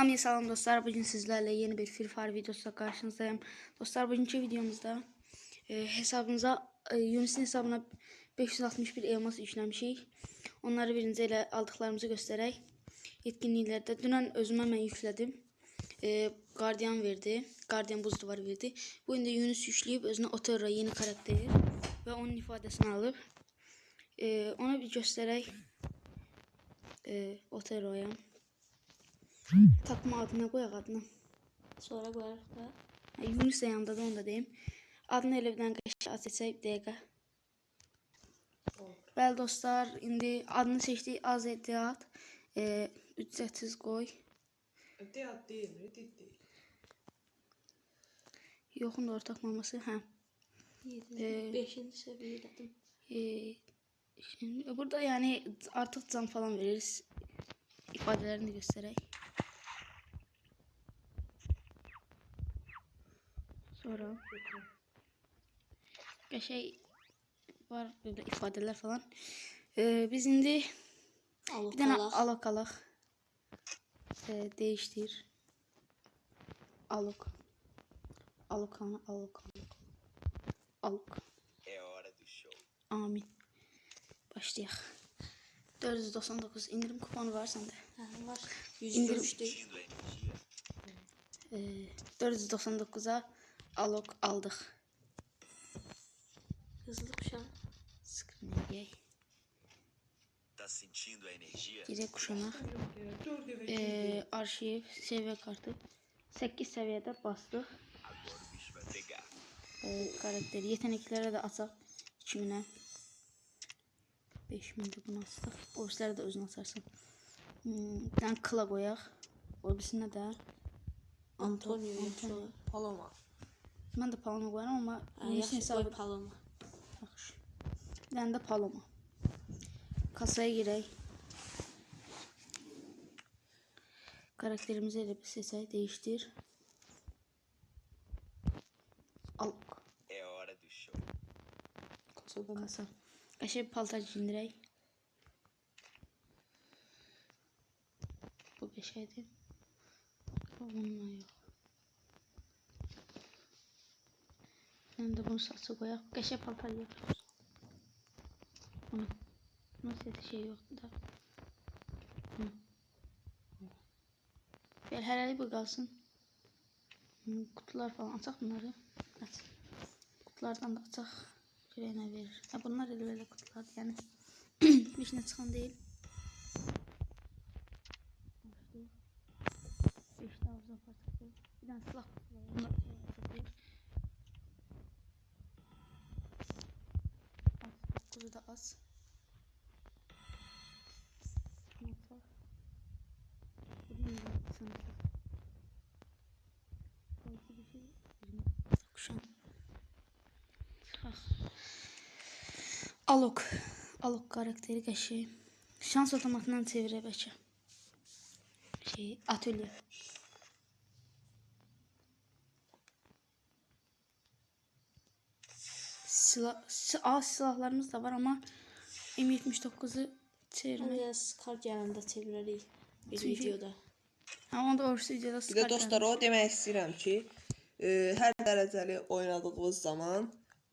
Hamıya salam dostlar. Bugün sizlerle yeni bir Free Fire videosuyla karşınızdayım. Dostlar bugünkü videomuzda e, hesabımıza e, Yunus'un hesabına 561 elmas yüklemişik. Onları birinci ile aldıklarımızı göstererek etkinliklerde dünən özümə mən yüklədim. E, Guardian verdi. Guardian buz duvarı verdi. Bu indi Yunus yükləyib özünə Otero yeni karakteri və onun ifadəsini alıb. E, ona bir göstererek e, Otero'ya. Takma adına koyak adını. Sonra koyarıq da. Ha, Yunus da yanında da onu da deyim. Adını elə birdən qəşəng seçək dəqiqə. Bəli dostlar, indi adını seçdik az ehtiyat. E, ücretsiz qoy. Reddit değil, Reddit değil. Yoxun da ortaq maması. Hə. 5-ci səviyyədədim. E, şimdi burada yani artık can falan veririz. İfadelerini göstererek. Sonra bir şey var böyle ifadeler falan. Ee, biz şimdi Alıq bir tane qalaq. alak alak ee, değiştir. Aluk. Alukanı aluk aluk. Aluk. É hora do show. Amin. Başlayaq. 499 indirim kuponu var səndə. Hə, var. İndirim. 103 deyil. Sentindo a energia? Ee, 499'a alok aldıq. Hızlı kuşan. A energia? Direkt demek Ee, arşiv, seviye kartı. 8 seviyede pegar. Ee, karakteri. Yeteneklərə də açaq. 2000'ə. 5000 bunu açdıq. O işləri də özün açarsan. Hmm, bir dənə kla qoyaq. O birisinə də Antonio Antonio. Antonio. Paloma. Mən də Paloma qoyaram amma yaxşı hesabı qoy Paloma. Yaxşı. Bir dənə də Paloma. Kasaya girək. Karakterimizi elə bir seçək, dəyişdir. Al É hora do show. Kasada mı? kasa. Qəşəng bir paltar giyindirək. Bu qəşəngdir. Bu bununla yox. Mən də bunu saçı qoyaq. Qəşəng paltar yox. Bunu. Nasıl şey yoxdur da. Hı. Belə hələlik bu qalsın. Hı, Qutular falan açaq bunları. Aç. Kutulardan da. Görək nə verir. Ha, bunlar çıxan deyil. Başlayaq. Beş də avza parçası. Bir dənə silah kutusu var. Bunlar açacağıq. Çıxaq. Alok. Alok karakteri qəşəng. Şans otomatından çevirə bəlkə. Şey, atölye. Silah, si az silahlarımız da var ama M79'u çevirmək. Hadi Scar gələndə çevirərik bir Çevir. videoda. Amma da orası videoda Bir sıkar dostlar o demek istedim ki e, her dereceli oynadığınız zaman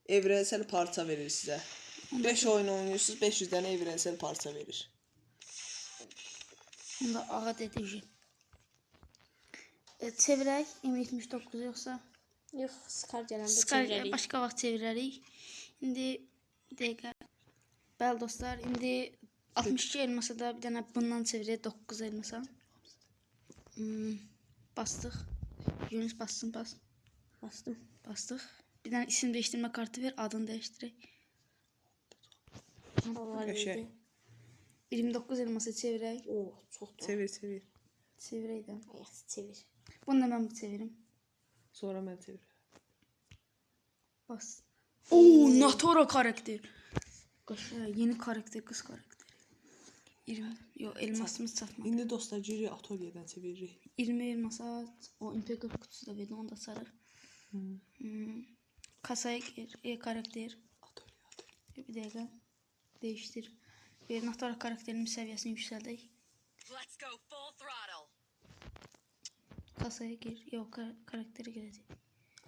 evrensel parça verir size. 5 oyun oynuyorsunuz 500 tane evrensel parça verir. Bunda ağa dedici. E, çevirək M79 yoxsa Yox, Scar gələndə Sky çevirərik. başqa vaxt çevirərik. İndi bir dəqiqə. Bəli dostlar, indi 62 elmasa da bir dənə bundan çevirək 9 elmasa. Hmm, bastıq. Yunus bassın bas. Bastım. Bastıq. Bir dənə isim dəyişdirmə kartı ver, adını dəyişdirək. Qəşəng. idi. 29 elmasa çevirək. Oo, çox da. Çevir çevir. Çevirək də. Ayaq çevir. Bunu da mən bu çevirim. Sonra ben çevir. Bas. Oo, Natora karakter. Qaşa, yeni karakter, qız karakteri. 20. Yo, elmasımız çatmadı. İndi dostlar giri atölyeden çeviririk. 20 elmasa o Imperial kutusu da verdi, onu da sarır. Hmm. Kasaya gir, e karakter. Atölye atölye. Bir dəqiqə. Değiştir. Bir Natora karakterinin səviyyəsini yüksəldək. Let's go full throttle. Kasaya gir. Yox, kar karakteri girəcək.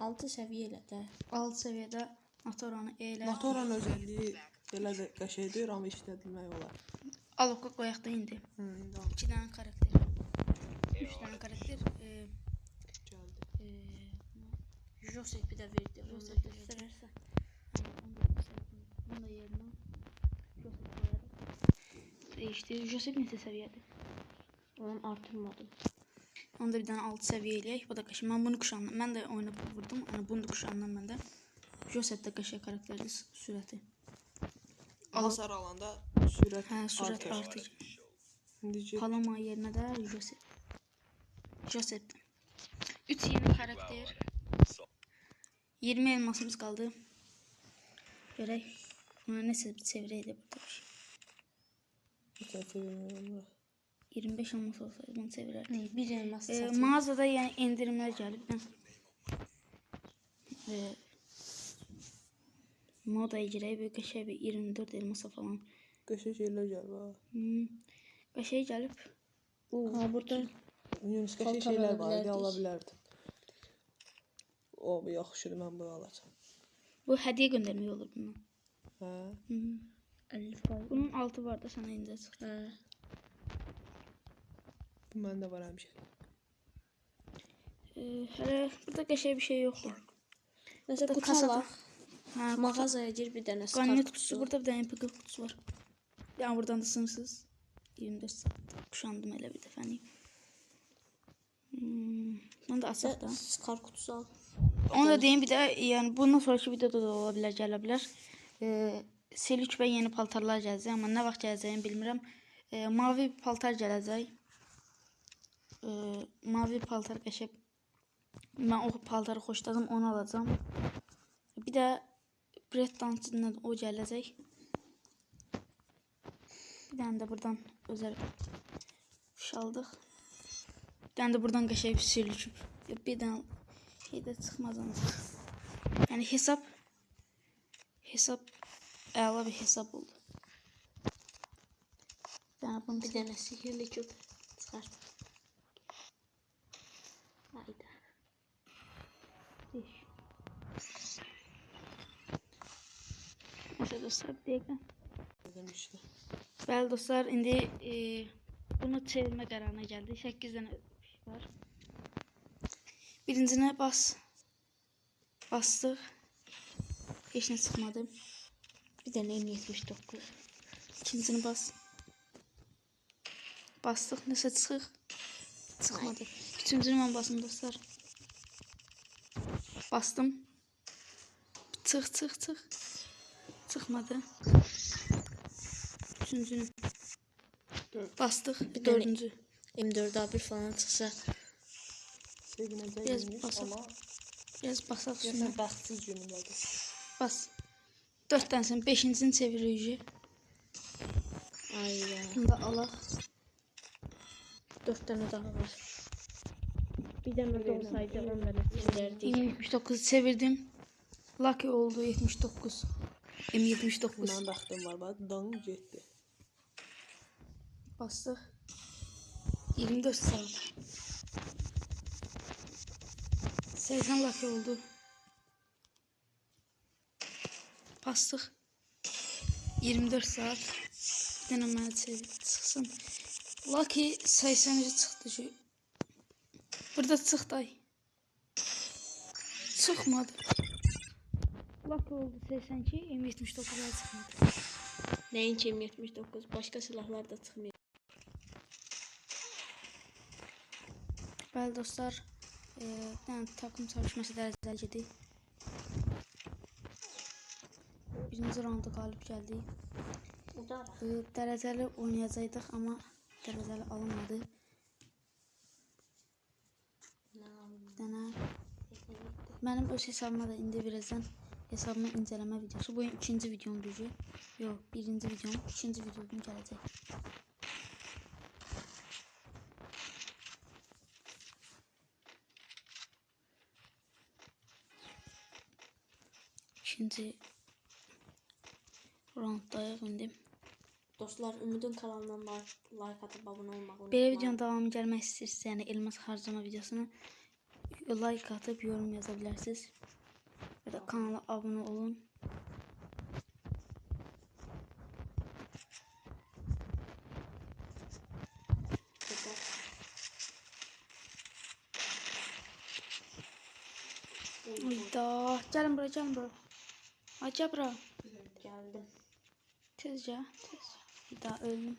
6 səviyyə elə də. Alt səviyyədə Natoranı elə. Motoran özəlliyi belə də qəşəngdir, amma işlədilmək olar. Aloka qoyaq da indi. Hı, indi al, 2 dənə karakter. 3 dənə karakter. E, gəldi. e, Joseph bir də verdi. Joseph göstərərsən. Bunu da yerinə Joseph qoyarıq. Dəyişdi. Joseph neçə səviyyədir? Onu artırmadım. Onu da bir dənə 6 səviyyə eləyək. Bu da qəşəng. Mən bunu kuşandım. Mən də oyuna vurdum. Yəni bunu da kuşandım mən də. Joseph də qəşəng karakterdir sürəti. Hasar alanda sürət Hə, sürət artır. artır. Paloma yerinə də Joseph. Joseph. 3 yeni karakter. 20 elmasımız qaldı. Görək. Ona nəsə bir çevirəydi burada bir şey. Bir tərəfə vermirəm. 25 elmas olsaydı bunu çevirərdik. Ne? Bir elmas E, satın. mağazada yəni endirimlər gəlib. Mən e, modaya girək bir qəşəng bir 24 elmasa falan. Qəşəng şeylər gəlir ha. Hmm. Qəşəng gəlib. Ha burada Yunus şeylər ala var, indi ala bilərdik. bilərdim. O, yaxşıdır, mən bunu alacağam. Bu hədiyyə göndərmək olur bundan. Hə. Hmm. 50 faiz. Bunun altı var da sana indi çıxdı. Hə. Bu məndə var həmişə. E, hələ burada qəşəng bir şey. Nəsə Burada qutu kasada- alaq. Hə, Mağazaya gir bir Qaniyyət skar kutusu kutusu. burada bir dənə MPG kutusu var. Yəni buradan da sınırsız. 24 saat kuşandım elə bir dəfəni. Hmm, bunu da açaq da. Skar kutusu al. Onu da deyim bir də, yəni bundan sonraki videoda da ola bilər, gələ bilər. E, Selik və yeni paltarlar gələcək, amma nə vaxt gələcəyini bilmirəm. E, mavi paltar gələcək. E, mavi paltar qəşəng. Mən o paltarı xoşladım, onu alacağam. Bir də Brett dansından o gələcək. Bir dənə də buradan özəl kuş aldıq. Bir dənə də buradan qəşəng sürülüb. Bir dənə şey də çıxmaz ancaq. Yəni hesab hesab əla bir hesab oldu. Bir dənə Bir dənə sihirli küp çıxart. Hayda. Beş. Neyse dostlar bir. Bəli dostlar, indi e, bunu çevirmə qərarına gəldik. 8 dənə var. Birincinə bas. Bastıq. Heç nə çıxmadı. Bir dənə M79. İkincini bas. Bastıq. Nəsə çıxır. Çıxmadı. Üçüncünü mən basım dostlar. Bastım. Çıx, çıx, çıx. Çıxmadı. Üçüncünü. Bastıq. Bir Dördüncü. M4A1 falan Biraz imiş, basaq. amma Biraz basaq üstünə. görsən bəxtsiz günümdədir. Bas. Dörd dənəsin. Beşincisini çeviririk. Ayda. Bunu da alaq. 4 dənə daha var. Bir dənə də olsaydı 10 dənə çizərdik. 79 çevirdim. Lucky oldu 79. M79. Mənim bəxtim var, bax, dan getdi. Bastıq. 24 saat. 80 laki oldu. Bastıq. 24 saat. Bir çevir çıxsın. Lucky 80 çıxdı şu. Burada çıxdı ay. Çıxmadı. Lucky oldu 82, M79 çıxmadı. Nəinki M79, başqa silahlar da çıxmıyor. Bəli dostlar, e, yəni takım çalışması dərəcəli gedir. Birinci raunda qalib gəldik. E, dərəcəli oynayacaqdıq, amma dərəcəli alınmadı. Dənə mənim öz hesabıma da indi verəcəm. Hesabımı incələmə videosu. Bu ikinci videom düzü. Yox, birinci videom, ikinci videom gələcək. İkinci rounddayıq indi. Dostlar Ümidin kanalından like, abone olmayı unutmayın. Belə videonun davamı gəlmək istəyirsə, yəni elmas harcama videosunu like atıb yorum yaza bilərsiniz. Və də kanala abunə olun. Hayda, gəlin bura, gəlin bura. Ay gəl bura. geldim. Tezcə, tezcə. Bir daha öldüm.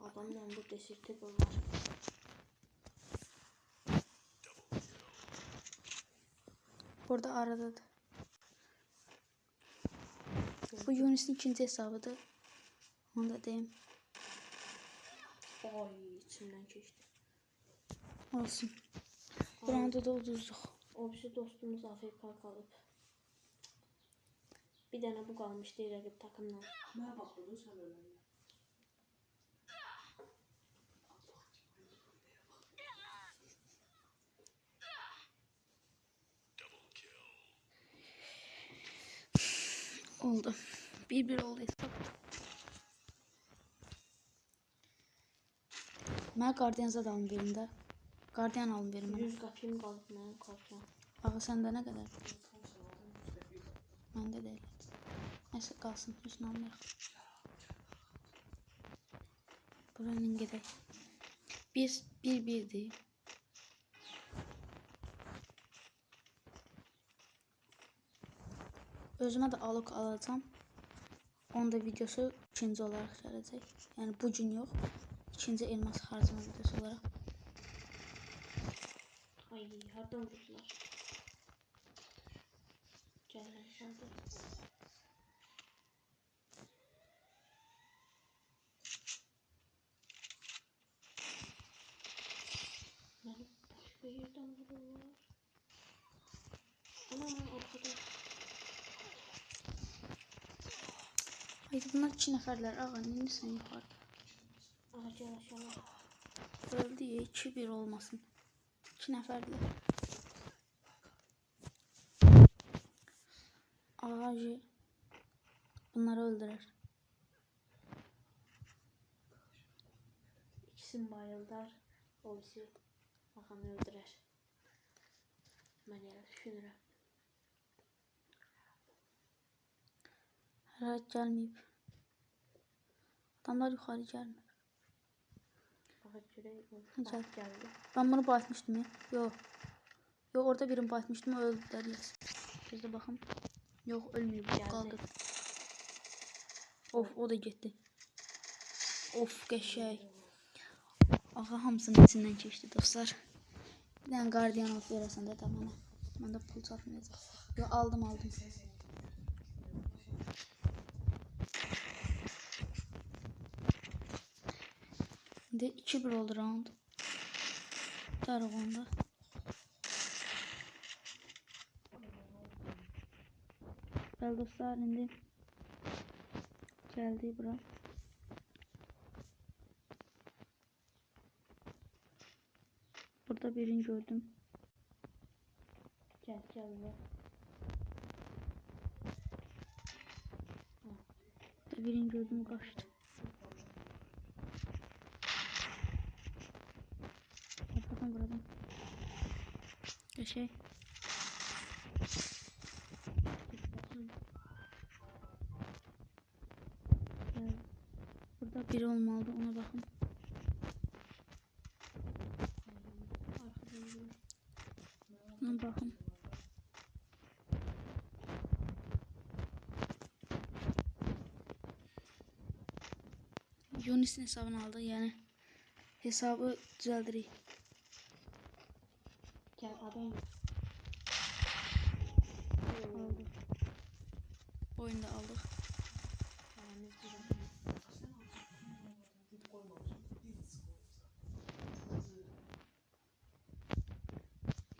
Adamın yanında desirti var. Burada aradadır. Bu Yunus'un ikinci hesabıdır. Onu da deyim. Ay içimden geçti. Olsun. Buranda da uduzduq. O birisi dostumuz AFK kalıp. Bir tane bu kalmıştı rakip takımdan. Mənə bax bunu sən öləndə. Oldu. Bir bir oldu hesap. Mən qardiyan zad alım birində. Qardiyan alım verim mənə. 100 kapıyım kalıp benim nə qədər? Məndə də elə. Nəsə qalsın, heç nə almayaq. Buranın gedək. Bir, bir birdir. Özümə də alıq alacağam. Onun da videosu ikinci olaraq gələcək. Yəni bu gün yox. İkinci elmas harcama videosu olaraq. Ay hardan vurdular. Lan hadi. Beni başka yerden vuruyorlar. Ana arkada. Haydi bunlar iki nəfərlər. Ağa, neynirsən yuxarı? Aşağı aşağı. Öldü ya 2-1 olmasın. 2 nəfərdir. Ağacı bunları öldürər. İkisini bayıldılar. O birisi Hakan'ı öldürer. Ben elə düşünürəm. Hələ gəlməyib. Adamlar o Gəl. vaxt gəldi. Ben bunu batmıştım ya. Yok. Yok orada birini batmıştım öldüler. Biz de bakın. Yok ölmüyor Geldi. kaldı. Of o da gitti. Of qəşəng. Ağa hamısının içindən keçdi dostlar. Bir dənə qardiyan alıb verəsən də da mənə. Məndə pul çatmayacaq. Yo aldım aldım. İndi 2-1 oldu round. Darıq onda. Bəli dostlar indi gəldik bura. Burada birini gördüm. Gəl, gəl və. Burada birini gördüm kaçtı. Bakalım buradan. Şey. Gel. Burada biri olmalı ona bakın. Ona bakın. Yunus'un hesabını aldık yani. Hesabı düzeldirik. Gəl, adam. Aldık. Oyunda aldık.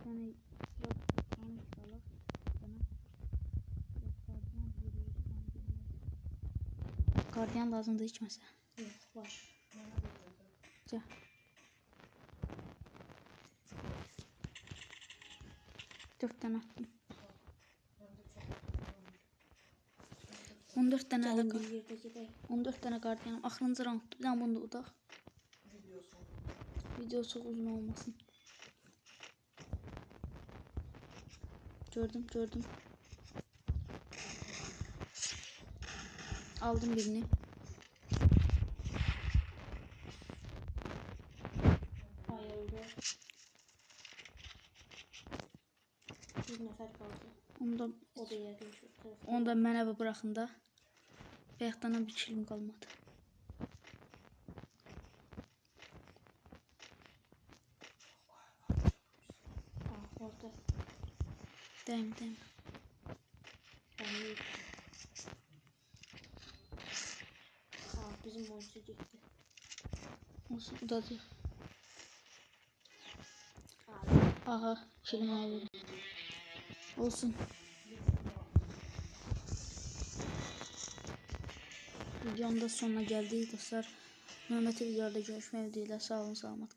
Yani yok onu inşallah. Bana yok gardiyan lazımdı hiç mesela. Var. Gel. Tane attım. 14 tane de bir yerdə gedək. 14 tane gardiyanım. Raundda bir tane bunu da udaq. Video çok uzun olmasın. Gördüm gördüm. Aldım birini. Bir nəfər qaldı. Onu da, O da yəqin şu tərəfdə. onu da mənə bir bırakın da. Bayaqdan bir kilim qalmadı. Ah, orada. Dəyim dəyim. Ah, bizim oyuncu getdi. Olsun udadı. Ah, Aha kilim aldım. Olsun. Videonun da sonuna geldik dostlar. Növbəti videoda görüşmək dileğiyle. Sağ olun, salamat.